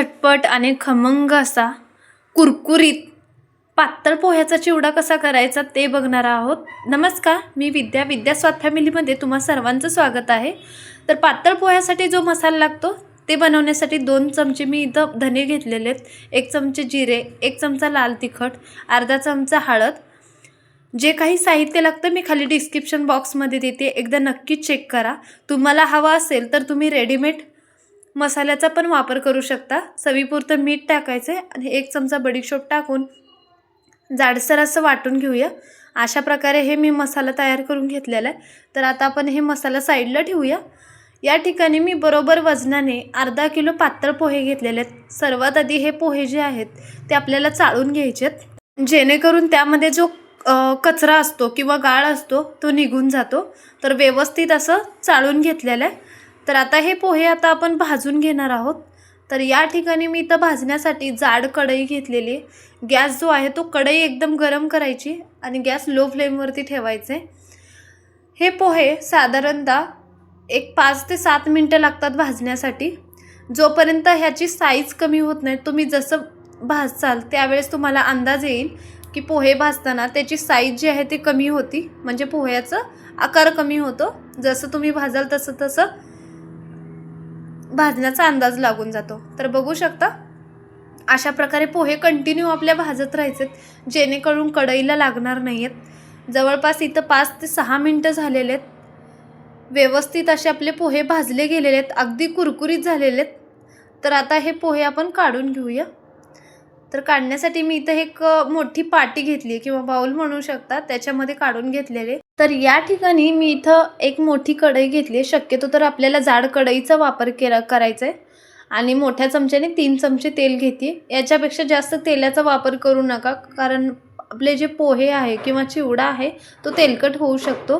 झटपट आणि खमंग असा कुरकुरीत पातळ पोह्याचा चिवडा कसा करायचा ते बघणार आहोत. नमस्कार मी विद्या. विद्या स्वाद फॅमिलीमध्ये तुम्हा सर्वांचं स्वागत आहे. तर पातळ पोह्यासाठी जो मसाला लागतो ते बनवण्यासाठी दोन चमचे मी इथं धने घेतलेले आहेत. एक चमचे जिरे एक चमचा लाल तिखट अर्धा चमचा हळद. जे काही साहित्य लागतं मी खाली डिस्क्रिप्शन बॉक्समध्ये देते. एकदा नक्की चेक करा. तुम्हाला हवा असेल तर तुम्ही रेडीमेड मसाल्याचा पण वापर करू शकता. चवीपुरतं मीठ टाकायचं आहे आणि एक चमचा बडीशोप टाकून जाडसर असं वाटून घेऊया. अशा प्रकारे हे मी मसाला तयार करून घेतलेला आहे. तर आता आपण हे मसाला साईडला ठेवूया. या ठिकाणी मी बरोबर वजनाने अर्धा किलो पातळ पोहे घेतलेले आहेत. सर्वात आधी हे पोहे जे आहेत ते आपल्याला चाळून घ्यायचे आहेत. जेणेकरून त्यामध्ये जो कचरा असतो किंवा गाळ असतो तो निघून जातो. तर व्यवस्थित असं चाळून घेतलेलं आहे. तर आता हे पोहे आता आपण भाजून घेणार आहोत. तर या ठिकाणी मी इथं भाजण्यासाठी जाड कढई घेतलेली गॅस जो आहे तो कढई एकदम गरम करायची आणि गॅस लो फ्लेमवरती ठेवायचे. हे पोहे साधारणतः एक पाच ते सात मिनटं लागतात भाजण्यासाठी. जोपर्यंत ह्याची साईज कमी होत नाही तुम्ही जसं भाजचाल त्यावेळेस तुम्हाला अंदाज येईल की पोहे भाजताना त्याची साईज जी आहे ती कमी होती. म्हणजे पोह्याचं आकार कमी होतो. जसं तुम्ही भाजाल तसं तसं भाजण्याचा अंदाज लागून जातो. तर बघू शकता अशा प्रकारे पोहे कंटिन्यू आपल्या भाजत राहायचेत जेणेकरून कढईला लागणार नाही आहेत जवळपास इथं पाच ते सहा मिनटं झालेले आहेत. व्यवस्थित असे आपले पोहे भाजले गेलेले आहेत. अगदी कुरकुरीत झालेले आहेत. तर आता हे पोहे आपण काढून घेऊया. तर काढण्यासाठी मी इथं एक मोठी पाटी घेतली किंवा बाऊल म्हणू शकता त्याच्यामध्ये काढून घेतलेले. तर या ठिकाणी मी इथं एक मोठी कढई घेतली शक्यतो तर आपल्याला जाड कढईचा वापर केला करायचा आहे आणि मोठ्या चमच्याने तीन चमचे तेल घेते याच्यापेक्षा जास्त तेलाचा वापर करू नका कारण आपले जे पोहे आहे किंवा चिवडा आहे तो तेलकट होऊ शकतो.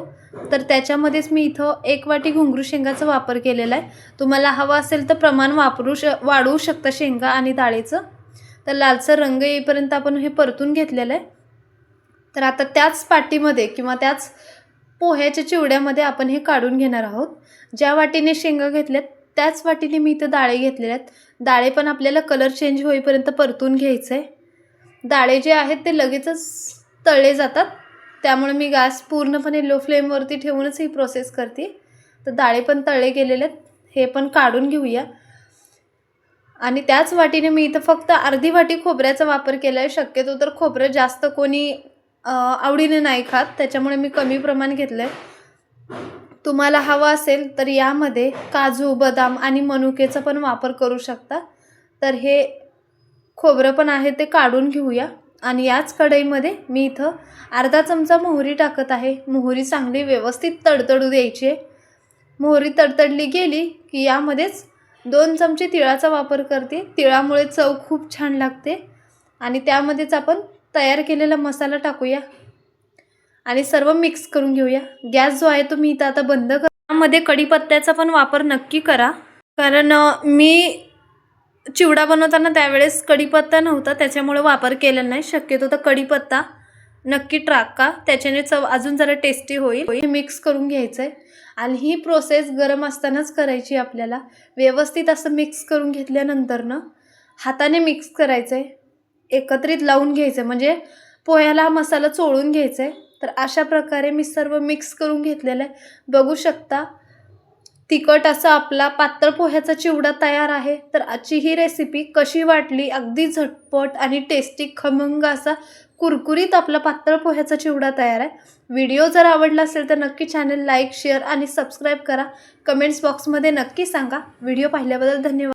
तर त्याच्यामध्येच मी इथं एक वाटी घुंगरू शेंगाचा वापर केलेला आहे तुम्हाला हवा असेल तर प्रमाण वापरू श वाढवू शकता शेंगा आणि डाळीचं. तर लालसर रंग येईपर्यंत आपण हे परतून घेतलेलं आहे. तर आता त्याच पाटीमध्ये किंवा त्याच पोह्याच्या चिवड्यामध्ये आपण हे काढून घेणार आहोत. ज्या वाटीने शेंगा घेतल्यात त्याच वाटीने मी इथं डाळे घेतलेल्या आहेत. डाळे पण आपल्याला कलर चेंज होईपर्यंत परतून घ्यायचं आहे. डाळे जे आहेत ते लगेचच तळले जातात. त्यामुळे मी गॅस पूर्णपणे लो फ्लेमवरती ठेवूनच ही प्रोसेस करते. तर डाळे पण तळले गेलेले आहेत. हे पण काढून घेऊया. आणि त्याच वाटीने मी इथं फक्त अर्धी वाटी खोबऱ्याचा वापर केला आहे शक्यतो तर खोबरं जास्त कोणी आवडीने नाही खात. त्याच्यामुळे मी कमी प्रमाण घेतलं आहे तुम्हाला हवं असेल तर यामध्ये काजू बदाम आणि मनुकेचा पण वापर करू शकता. तर हे खोबरं पण आहे ते काढून घेऊया. आणि याच कढईमध्ये मी इथं अर्धा चमचा मोहरी टाकत आहे. मोहरी चांगली व्यवस्थित तडतडू द्यायची आहे. मोहरी तडतडली गेली की यामध्येच दोन चमचे तिळाचा वापर करते. तिळामुळे चव खूप छान लागते. आणि त्यामध्येच आपण तयार केलेला मसाला टाकूया. आणि सर्व मिक्स करून घेऊया. गॅस जो आहे तो मी इथं आता बंद कर त्यामध्ये कढीपत्त्याचा पण वापर नक्की करा. कारण मी चिवडा बनवताना त्यावेळेस कढीपत्ता नव्हता. त्याच्यामुळे वापर केला नाही. शक्यतो तर कढीपत्ता. नक्की टाका त्याच्याने चव अजून जरा टेस्टी होईल. हे मिक्स करून घ्यायचं आहे आणि ही प्रोसेस गरम असतानाच करायची आपल्याला. व्यवस्थित असं मिक्स करून घेतल्यानंतर ना हाताने मिक्स करायचं आहे एकत्रित लावून घ्यायचं आहे म्हणजे पोह्याला हा मसाला चोळून घ्यायचा आहे तर अशा प्रकारे मी सर्व मिक्स करून घेतलेलं आहे. बघू शकता तिखट असा आपला पातळ पोह्याचा चिवडा तयार आहे. तर आजची ही रेसिपी कशी वाटली? अगदी झटपट आणि टेस्टी खमंग असा कुरकुरीत आपला पातळ पोह्याचा चिवडा तयार आहे. व्हिडिओ जर आवडला असेल तर नक्की चॅनल लाईक शेअर आणि सबस्क्राईब करा. कमेंट्स बॉक्समध्ये नक्की सांगा. व्हिडिओ पाहिल्याबद्दल धन्यवाद.